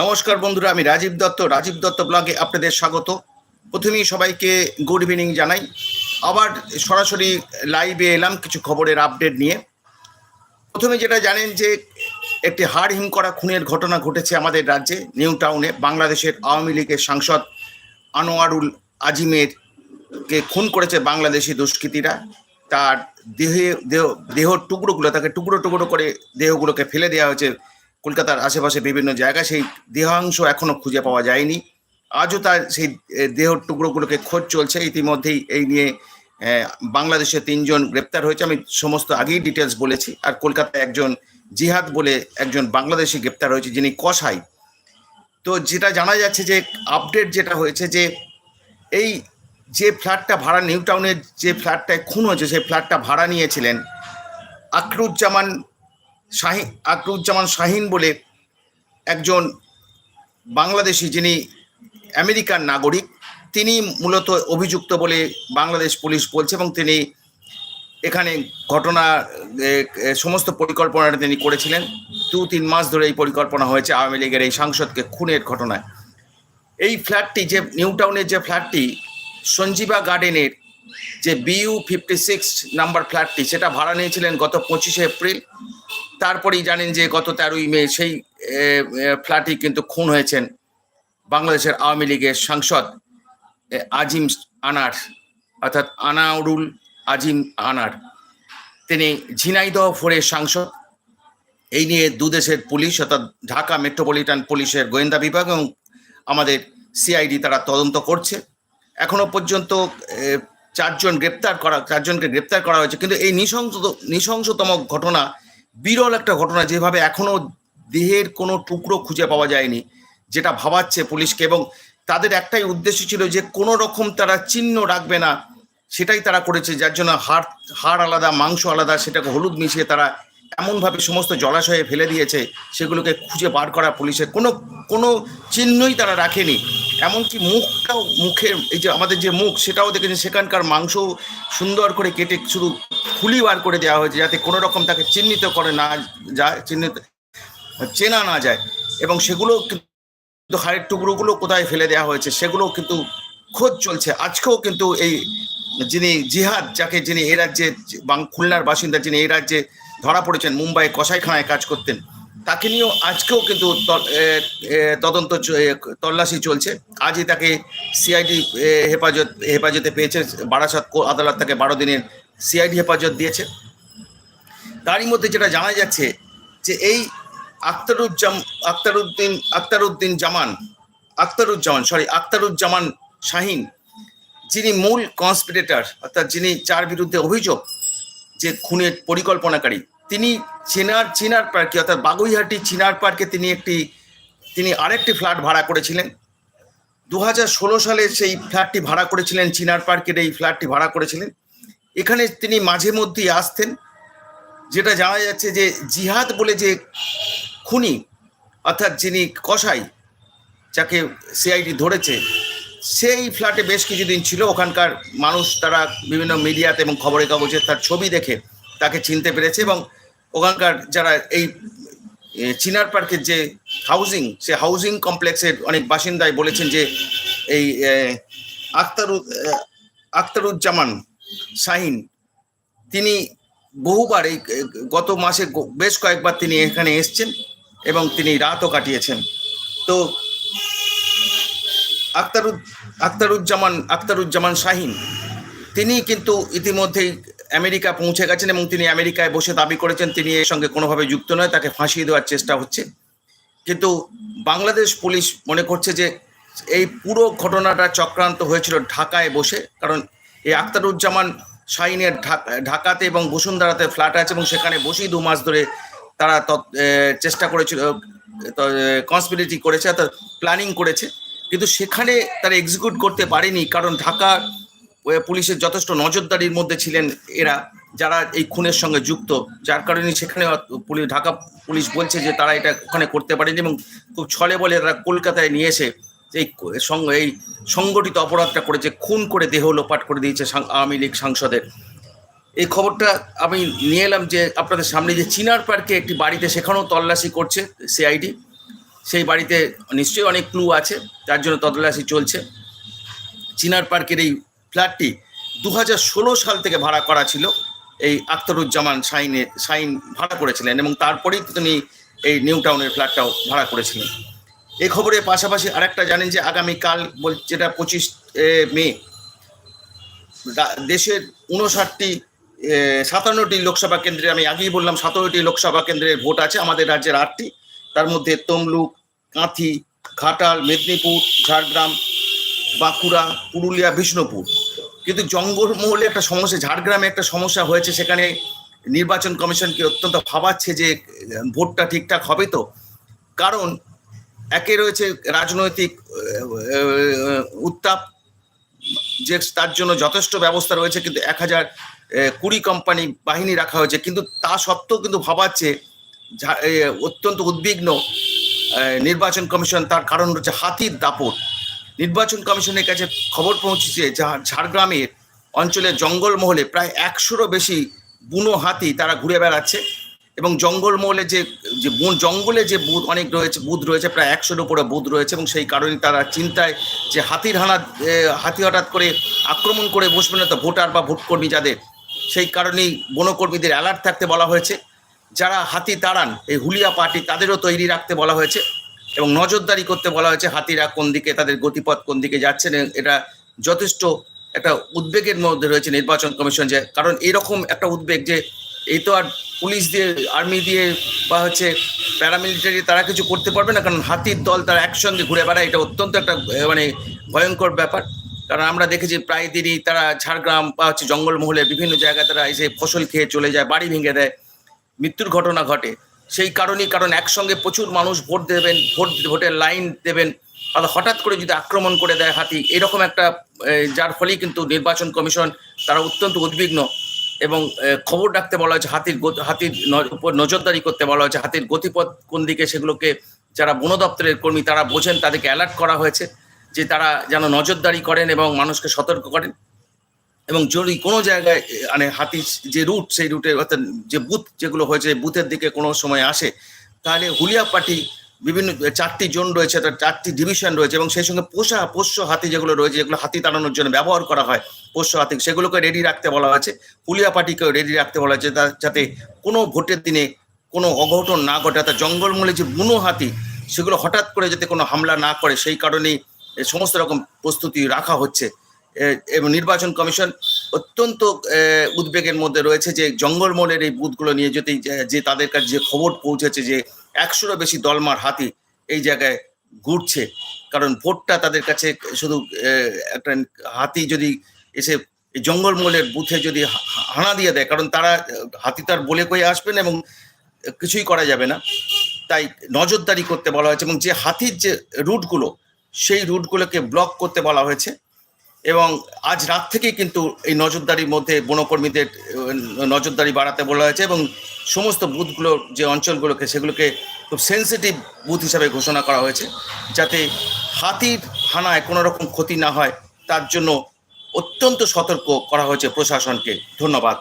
নমস্কার বন্ধুরা, আমি রাজীব দত্ত রাজীব দত্ত ব্লগে আপনাদের স্বাগত। প্রথমেই সবাইকে গুড ইভিনিং জানাই। আবার সরাসরি লাইভে এলাম কিছু খবরের আপডেট নিয়ে। প্রথমে যেটা জানেন যে, একটি হাড় হিম করা খুনের ঘটনা ঘটেছে আমাদের রাজ্যে নিউ টাউনে বাংলাদেশের আওয়ামী লীগের সাংসদ আনোয়ারুল আজিমের কে খুন করেছে বাংলাদেশি দুষ্কৃতীরা। তার দেহে, দেহ দেহর টুকরোগুলো, তাকে টুকরো টুকরো করে দেহগুলোকে ফেলে দেওয়া হয়েছে কলকাতার আশেপাশে বিভিন্ন জায়গায় সেই দেহাংশ এখনও খুঁজে পাওয়া যায়নি। আজও তার সেই দেহর টুকরোগুলোকে খোঁজ চলছে। ইতিমধ্যেই এই নিয়ে বাংলাদেশে তিনজন গ্রেপ্তার হয়েছে। আমি সমস্ত আগেই ডিটেলস বলেছি। আর কলকাতায় একজন জিহাদ বলে একজন বাংলাদেশি গ্রেপ্তার হয়েছে, যিনি কসাই। তো যেটা জানা যাচ্ছে যে আপডেট যেটা হয়েছে যে, এই যে ফ্ল্যাটটা ভাড়া নিউ টাউনের যে ফ্ল্যাটটায় খুন হয়েছে সেই ফ্ল্যাটটা ভাড়া নিয়েছিলেন আকরুজ্জামান শাহিন আকরুজ্জামান শাহিন বলে একজন বাংলাদেশি যিনি আমেরিকান নাগরিক, তিনি মূলত অভিযুক্ত বলে বাংলাদেশ পুলিশ বলছে এবং তিনি এখানে ঘটনা সমস্ত পরিকল্পনাটা তিনি করেছিলেন। দু, তিন মাস ধরে এই পরিকল্পনা হয়েছে আওয়ামী লীগের এই সাংসদকে খুনের ঘটনায়। এই ফ্ল্যাটটি যে, নিউ টাউনের যে ফ্ল্যাটটি, সঞ্জীবা গার্ডেনের যে বিইউ ফিফটি সিক্স নাম্বার ফ্ল্যাটটি, সেটা ভাড়া নিয়েছিলেন গত পঁচিশে এপ্রিল। তারপরেই জানেন যে গত তেরোই মে সেই এ, কিন্তু খুন হয়েছেন বাংলাদেশের আওয়ামী লীগের সাংসদ আজিম আনার অর্থাৎ আনাউরুল আজিম আনার। তিনি ঝিনাইদহ ফোরের সাংসদ। এই নিয়ে দুদেশের পুলিশ অর্থাৎ ঢাকা মেট্রোপলিটন পুলিশের গোয়েন্দা বিভাগ এবং আমাদের সিআইডি তারা তদন্ত করছে। এখনও পর্যন্ত চারজন গ্রেপ্তার করা চারজনকে গ্রেপ্তার করা হয়েছে। কিন্তু এই নৃশংস নৃশংসতম ঘটনা বিরল একটা ঘটনা যেভাবে এখনও দেহের কোনো টুকরো খুঁজে পাওয়া যায়নি, যেটা ভাবাচ্ছে পুলিশকে এবং তাদের একটাই উদ্দেশ্য ছিল যে কোনো রকম তারা চিহ্ন রাখবে না, সেটাই তারা করেছে, যার জন্য হাড় হাড় আলাদা, মাংস আলাদা, সেটাকে হলুদ মিশিয়ে তারা এমনভাবে সমস্ত জলাশয়ে ফেলে দিয়েছে, সেগুলোকে খুঁজে বার করা পুলিশের কোনো কোনো চিহ্নই তারা রাখেনি। এমনকি মুখটাও, মুখের এই যে আমাদের যে মুখ, সেটাও দেখেছি সেখানকার মাংস সুন্দর করে কেটে শুধু খুলি বার করে দেওয়া হয়েছে, যাতে কোনো রকম তাকে চিহ্নিত করে না যায়, চিহ্নিত, চেনা না যায়। এবং সেগুলো কিন্তু হাড়ের টুকরোগুলো কোথায় ফেলে দেওয়া হয়েছে সেগুলো কিন্তু খোঁজ চলছে। আজকেও কিন্তু এই যিনি জিহাদ, যাকে যিনি এই রাজ্যে খুলনার বাসিন্দা, যিনি এই রাজ্যে ধরা পড়েছেন মুম্বাই কসাইখানায় কাজ করতেন। তাকে নিয়েও আজকেও কিন্তু তদন্ত তল্লাশি চলছে। আজই তাকে সিআইডি হেফাজত, হেফাজতে পেয়েছে। বারাসাত আদালত তাকে বারো দিনের সিআইডি হেফাজত দিয়েছে। তারই মধ্যে যেটা জানা যাচ্ছে যে এই আখতারুজ্জাম, আখতারুদ্দিন আখতারুদ্দিন জামান, আখতারুজ্জামান, সরি, আখতারুজ্জামান শাহিন, যিনি মূল কনস্পিরেটর অর্থাৎ যিনি যার বিরুদ্ধে অভিযোগ যে খুনের পরিকল্পনাকারী। তিনি চিনার চিনার পার্কে, অর্থাৎ বাগুইহাটি চিনার পার্কে তিনি একটি, তিনি আরেকটি ফ্ল্যাট ভাড়া করেছিলেন। দু হাজার ষোলো সালে সেই ফ্ল্যাটটি ভাড়া করেছিলেন, চিনার পার্কের এই ফ্ল্যাটটি ভাড়া করেছিলেন। এখানে তিনি মাঝে মধ্যেই আসতেন, যেটা জানা যাচ্ছে যে জিহাদ বলে যে খুনি, অর্থাৎ যিনি কসাই, যাকে সিআইডি ধরেছে সেই ফ্ল্যাটে বেশ কিছুদিন ছিল। ওখানকার মানুষ তারা বিভিন্ন মিডিয়াতে এবং খবরের কাগজে তার ছবি দেখে তাকে চিনতে পেরেছে এবং ওখানকার যারা এই চিনার পার্কের যে হাউজিং সে হাউজিং কমপ্লেক্সের অনেক বাসিন্দাই বলেছেন যে এই আখতারু আখতারুজ্জামান শাহিন, তিনি বহুবার এই গত মাসে বেশ কয়েকবার তিনি এখানে এসছেন এবং তিনি রাতও কাটিয়েছেন। তো আখতারুদ আখতারুজ্জামান আখতারুজ্জামান শাহিন। তিনি কিন্তু ইতিমধ্যেই আমেরিকা পৌঁছে গেছেন এবং তিনি আমেরিকায় বসে দাবি করেছেন, তিনি এর সঙ্গে কোনোভাবে যুক্ত নয়, তাকে ফাঁসিয়ে দেওয়ার চেষ্টা হচ্ছে। কিন্তু বাংলাদেশ পুলিশ মনে করছে যে এই পুরো ঘটনাটা চক্রান্ত হয়েছিল ঢাকায় বসে, কারণ এই আখতারুজ্জামান শাহিনের ঢাক- ঢাকাতে এবং বসুন্ধরাতে ফ্ল্যাট আছে এবং সেখানে বসেই দু মাস ধরে তারা চেষ্টা করেছিল কনসপিরিটি করেছে, অর্থাৎ প্ল্যানিং করেছে। কিন্তু সেখানে তারা এক্সিকিউট করতে পারেনি, কারণ ঢাকা পুলিশের যথেষ্ট নজরদারির মধ্যে ছিলেন এরা, যারা এই খুনের সঙ্গে যুক্ত। যার কারণে সেখানে পুলিশ, ঢাকা পুলিশ বলছে যে তারা এটা ওখানে করতে পারেনি এবং খুব ছলে বলে তারা কলকাতায় নিয়ে এসে এই এই সংগঠিত অপরাধটা করেছে, খুন করে দেহ লোপাট করে দিয়েছে আওয়ামী লীগ সাংসদের। এই খবরটা আমি নিয়ে এলাম যে আপনাদের সামনে যে চিনার পার্কে একটি বাড়িতে সেখানেও তল্লাশি করছে সিআইডি। সেই বাড়িতে নিশ্চয়ই অনেক ক্লু আছে, তার জন্য তদলাশি চলছে। চিনার পার্কের এই ফ্ল্যাটটি দু হাজার ষোলো সাল থেকে ভাড়া করা ছিল। এই আখতারুজ্জামান শাইনে শাইন ভাড়া করেছিলেন এবং তারপরেই তিনি এই নিউ টাউনের ফ্ল্যাটটাও ভাড়া করেছিলেন। এই খবরের পাশাপাশি আরেকটা জানেন যে, আগামীকাল বল, যেটা পঁচিশ মে দেশের উনষাটটি সাতান্নটি লোকসভা কেন্দ্রে, আমি আগেই বললাম সতেরোটি লোকসভা কেন্দ্রের ভোট আছে, আমাদের রাজ্যের আটটি। তার মধ্যে তমলুক, কাঁথি, ঘাটাল, মেদিনীপুর, ঝাড়গ্রাম, বাঁকুড়া, পুরুলিয়া, বিষ্ণুপুর। কিন্তু জঙ্গলমহলে একটা সমস্যা, ঝাড়গ্রামে একটা সমস্যা হয়েছে, সেখানে নির্বাচন কমিশনকে অত্যন্ত ভাবাচ্ছে যে, ভোটটা ঠিকঠাক হবে তো। কারণ একে রয়েছে রাজনৈতিক উত্তাপ, যে তার জন্য যথেষ্ট ব্যবস্থা রয়েছে, কিন্তু এক হাজার কুড়ি কোম্পানি বাহিনী রাখা হয়েছে। কিন্তু তা সত্ত্বেও কিন্তু ভাবাচ্ছে অত্যন্ত উদ্বিগ্ন নির্বাচন কমিশন তার কারণ হচ্ছে হাতির দাপট। নির্বাচন কমিশনের কাছে খবর পৌঁছেছে ঝাড়গ্রামের অঞ্চলের জঙ্গলমহলে প্রায় একশোরও বেশি বুনো হাতি তারা ঘুরে বেড়াচ্ছে এবং জঙ্গলমহলে যে যে বন- জঙ্গলে যে বুথ অনেক রয়েছে বুথ রয়েছে, প্রায় একশোর উপরে বুথ রয়েছে এবং সেই কারণে তারা চিন্তায় যে হাতির হানা হাতি হঠাৎ করে আক্রমণ করে বসবে না তো ভোটার বা ভোটকর্মী যাদের। সেই কারণেই বনকর্মীদের অ্যালার্ট থাকতে বলা হয়েছে। যারা হাতি তাড়ান, এই হুলিয়া পার্টি তাদেরও তৈরি রাখতে বলা হয়েছে এবং নজরদারি করতে বলা হয়েছে হাতিরা কোন দিকে তাদের গতিপথ কোন দিকে যাচ্ছে না এটা যথেষ্ট একটা উদ্বেগের মধ্যে রয়েছে নির্বাচন কমিশন যে, কারণ এরকম একটা উদ্বেগ যে, এই তো আর পুলিশ দিয়ে, আর্মি দিয়ে বা হচ্ছে প্যারামিলিটারি তারা কিছু করতে পারবে না, কারণ হাতির দল তারা একসঙ্গে ঘুরে বেড়ায়, এটা অত্যন্ত একটা মানে ভয়ঙ্কর ব্যাপার। কারণ আমরা দেখেছি প্রায় দিনই তারা ঝাড়গ্রাম বা হচ্ছে জঙ্গলমহলে বিভিন্ন জায়গায় তারা এসে ফসল খেয়ে চলে যায়, বাড়ি ভেঙে দেয়। মৃত্যুর ঘটনা ঘটে। সেই কারণেই কারণ একসঙ্গে প্রচুর মানুষ ভোট দেবেন, ভোট, ভোটের লাইন দেবেন। হঠাৎ করে যদি আক্রমণ করে দেয় হাতি, এরকম একটা যার ফলেই কিন্তু নির্বাচন কমিশন তারা অত্যন্ত উদ্বিগ্ন এবং খবর রাখতে বলা হয়েছে হাতির হাতির উপর নজরদারি করতে বলা হয়েছে। হাতির গতিপথ কোন দিকে সেগুলোকে যারা বন দপ্তরের কর্মী তারা বোঝেন, তাদেরকে অ্যালার্ট করা হয়েছে যে তারা যেন নজরদারি করেন এবং মানুষকে সতর্ক করেন। এবং যদি কোনো জায়গায় মানে হাতি যে রুট সেই রুটে অর্থাৎ যে বুথ যেগুলো হয়েছে বুথের দিকে কোনো সময় আসে, তাহলে হুলিয়া পার্টি বিভিন্ন চারটি জোন রয়েছে তার চারটি ডিভিশন রয়েছে এবং সেই সঙ্গে পোষা, পোষ্য হাতি যেগুলো রয়েছে, যেগুলো হাতি তাড়ানোর জন্য ব্যবহার করা হয়, পোষ্য হাতি, সেগুলোকে রেডি রাখতে বলা হয়েছে। হুলিয়া পার্টিকেও রেডি রাখতে বলা হয়েছে যাতে কোনো ভোটের দিনে কোনো অঘটন না ঘটে। অর্থাৎ জঙ্গলমূলে যে বুনো হাতি, সেগুলো হঠাৎ করে যাতে কোনো হামলা না করে, সেই কারণেই সমস্ত রকম প্রস্তুতি রাখা হচ্ছে। এবং নির্বাচন কমিশন অত্যন্ত উদ্বেগের মধ্যে রয়েছে যে জঙ্গলমহলের এই বুথগুলো নিয়ে যদি, যে- তাদের কাছে যে খবর পৌঁছেছে যে একশোরও বেশি দলমার হাতি এই জায়গায় ঘুরছে, কারণ ভোটটা তাদের কাছে শুধু একটা হাতি যদি এসে জঙ্গলমহলের বুথে যদি হানা দিয়ে দেয়, কারণ তারা, হাতি তার বলে কয়ে আসবেন এবং কিছুই করা যাবে না। তাই নজরদারি করতে বলা হয়েছে এবং যে হাতির যে রুটগুলো, সেই রুটগুলোকে ব্লক করতে বলা হয়েছে। এবং আজ রাত থেকেই কিন্তু এই নজরদারির মধ্যে বনকর্মীদের নজরদারি বাড়াতে বলা হয়েছে এবং সমস্ত বুথগুলো, যে অঞ্চলগুলোকে, সেগুলোকে খুব সেন্সিটিভ বুথ হিসাবে ঘোষণা করা হয়েছে যাতে হাতির হানায় কোনো রকম ক্ষতি না হয়। তার জন্য অত্যন্ত সতর্ক করা হয়েছে প্রশাসনকে। ধন্যবাদ।